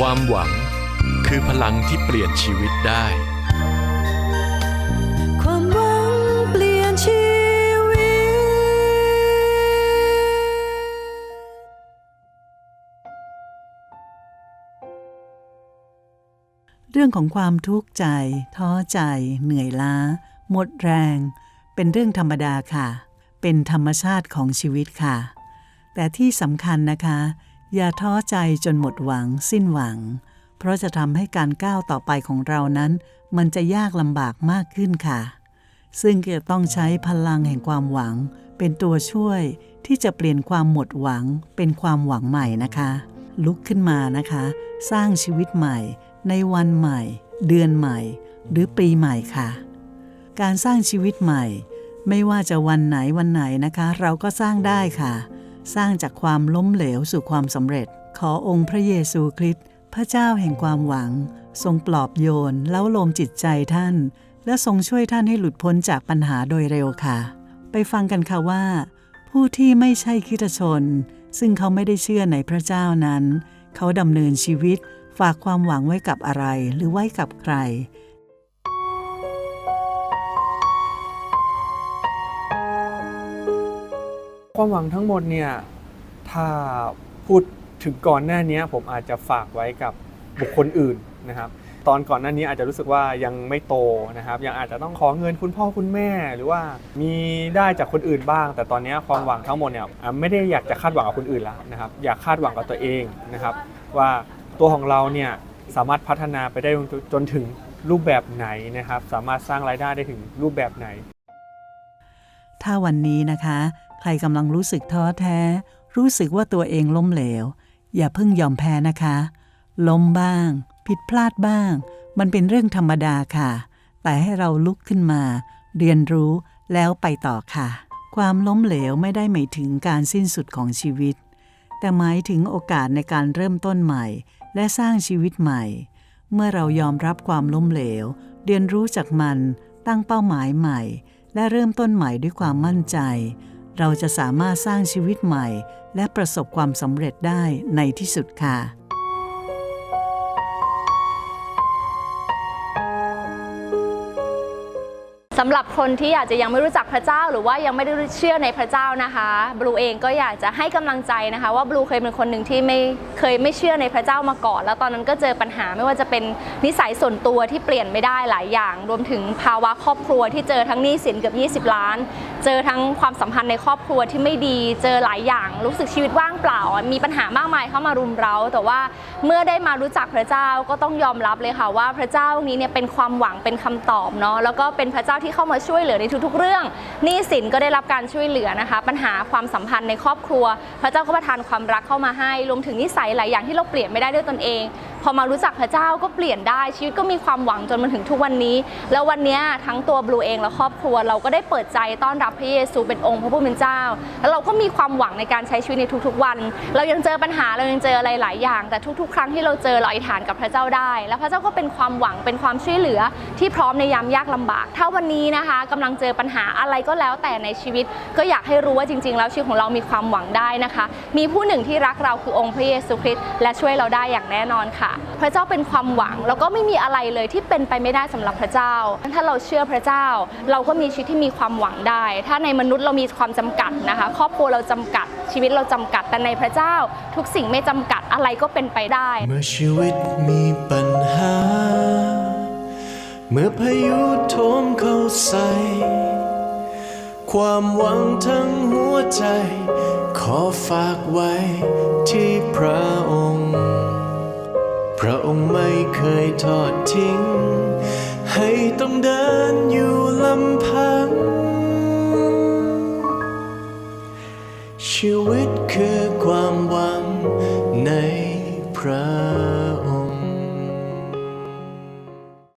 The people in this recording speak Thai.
ความหวังคือพลังที่เปลี่ยนชีวิตได้ ความหวังเปลี่ยนชีวิต เรื่องของความทุกข์ใจ ท้อใจ เหนื่อยล้า หมดแรง เป็นเรื่องธรรมดาค่ะ เป็นธรรมชาติของชีวิตค่ะ แต่ที่สำคัญนะคะ อย่าท้อใจจนหมดหวังสิ้นหวัง เพราะจะทำให้การก้าวต่อไปของเรานั้น มันจะยากลำบากมากขึ้นค่ะ ซึ่งจะต้องใช้พลังแห่งความหวัง เป็นตัวช่วยที่จะเปลี่ยนความหมดหวังเป็นความหวังใหม่นะคะ ลุกขึ้นมานะคะ สร้างชีวิตใหม่ ในวันใหม่ เดือนใหม่ หรือปีใหม่ค่ะ การสร้างชีวิตใหม่ ไม่ว่าจะวันไหนวันไหนนะคะ เราก็สร้างได้ค่ะ สร้างจากความล้มเหลวสู่ความสำเร็จ ขอองค์พระเยซูคริสต์พระเจ้าแห่งความหวัง ทรงปลอบโยนเล้าโลมจิตใจท่าน และทรงช่วยท่านให้หลุดพ้นจากปัญหาโดยเร็วค่ะ ไปฟังกันค่ะว่า ผู้ที่ไม่ใช่คิตชน ซึ่งเขาไม่ได้เชื่อในพระเจ้านั้น เขาดำเนินชีวิตฝากความหวังไว้กับอะไรหรือไว้กับใคร ความหวังทั้งหมดเนี่ยถ้าพูดถึงก่อนหน้านี้ผมอาจจะฝากไว้กับบุคคลอื่นนะครับ ตอนก่อนหน้านี้อาจจะรู้สึกว่ายังไม่โตนะครับ ยังอาจจะต้องขอเงินคุณพ่อคุณแม่ หรือว่ามีได้จากคนอื่นบ้าง แต่ตอนนี้ความหวังทั้งหมดเนี่ยไม่ได้อยากจะคาดหวังกับคนอื่นแล้วนะครับ อยากคาดหวังกับตัวเองนะครับ ว่าตัวของเราเนี่ยสามารถพัฒนาไปได้จนถึงรูปแบบไหนนะครับ สามารถสร้างรายได้ได้ถึงรูปแบบไหน ถ้าวันนี้นะคะ ใครกำลังรู้สึกท้อแท้ รู้สึกว่าตัวเองล้มเหลว อย่าเพิ่งยอมแพ้นะคะ ล้มบ้าง ผิดพลาดบ้าง มันเป็นเรื่องธรรมดาค่ะ แต่ให้เราลุกขึ้นมา เรียนรู้แล้วไปต่อค่ะ ความล้มเหลวไม่ได้หมายถึงการสิ้นสุดของชีวิต แต่หมายถึงโอกาสในการเริ่มต้นใหม่ และสร้างชีวิตใหม่ เมื่อเรายอมรับความล้มเหลว เรียนรู้จากมันตั้งเป้าหมายใหม่ และเริ่มต้นใหม่ด้วยความมั่นใจ เราจะสามารถสร้างชีวิตใหม่ และประสบความสำเร็จได้ในที่สุดค่ะ สำหรับคนที่อาจจะยังไม่รู้จักพระเจ้า หรือว่ายังไม่ได้เชื่อในพระเจ้านะคะบลูเองก็อยากจะให้กำลังใจนะคะ ว่าบลูเคยเป็นคนหนึ่งที่ไม่เคยไม่เชื่อในพระเจ้ามาก่อน แล้วตอนนั้นก็เจอปัญหาไม่ว่าจะเป็นนิสัยส่วนตัวที่เปลี่ยนไม่ได้หลายอย่าง รวมถึงภาวะครอบครัวที่เจอทั้งหนี้สินเกือบ 20 ล้าน เจอทั้งความสัมพันธ์ในครอบครัวที่ไม่ดี เจอหลายอย่าง รู้สึกชีวิตว่างเปล่า มีปัญหามากมายเข้ามารุมเร้า แต่ว่าเมื่อได้มารู้จักพระเจ้าก็ต้องยอมรับเลยค่ะว่าพระเจ้านี้เนี่ยเป็นความหวังเป็นคำตอบเนาะ แล้วก็เป็นพระเจ้าที่เข้ามาช่วยเหลือในทุกๆ เรื่องหนี้สินก็ได้รับการช่วยเหลือนะคะ ปัญหาความสัมพันธ์ในครอบครัว พระเจ้าก็ประทานความรักเข้ามาให้ รวมถึงนิสัยหลายอย่างที่เราเปลี่ยนไม่ได้ด้วยตนเอง พอมารู้จักพระเจ้าก็เปลี่ยนได้ชีวิตก็มีความหวังจนมาถึงทุกวันนี้ แล้ววันนี้ทั้งตัวบลูเองและครอบครัวเราก็ได้เปิดใจต้อนรับพระเยซูเป็นองค์พระผู้เป็นเจ้า แล้วเราก็มีความหวังในการใช้ชีวิตในทุกๆวัน เรายังเจอปัญหาเรายังเจออะไรหลายอย่าง แต่ทุกๆ ครั้งที่เราเจอเราอธิษฐานกับพระเจ้าได้ แล้วพระเจ้าก็เป็นความหวังเป็นความช่วยเหลือที่พร้อมในยามยากลำบาก ถ้าวันนี้นะคะกำลังเจอปัญหาอะไรก็แล้วแต่ในชีวิต ก็อยากให้รู้ว่าจริง ๆ แล้วชีวิตของเรามีความหวังได้นะคะ มีผู้หนึ่งที่รักเราคือองค์พระเยซูคริสต์และช่วยเราได้อย่างแน่นอนค่ะพระเจ้าเป็นความหวัง แล้วก็ไม่มีอะไรเลยที่เป็นไปไม่ได้สำหรับพระเจ้า ถ้าเราเชื่อพระเจ้า เราก็มีชีวิตที่มีความหวังได้ ถ้าในมนุษย์เรามีความจำกัดนะคะ ครอบครัวเราจำกัด ชีวิตเราจำกัด แต่ในพระเจ้า ทุกสิ่งไม่จำกัดอะไรก็เป็นไปได้ เมื่อชีวิตมีปัญหา เมื่อพายุโถมเข้าใส่ความหวังทั้งหัวใจ ขอฝากไว้ที่พระองค์ ระองค์ไม่เคยทอดทิ้ง ให้ต้องเดินอยู่ลำพัง ชีวิตคือความหวังในพระองค์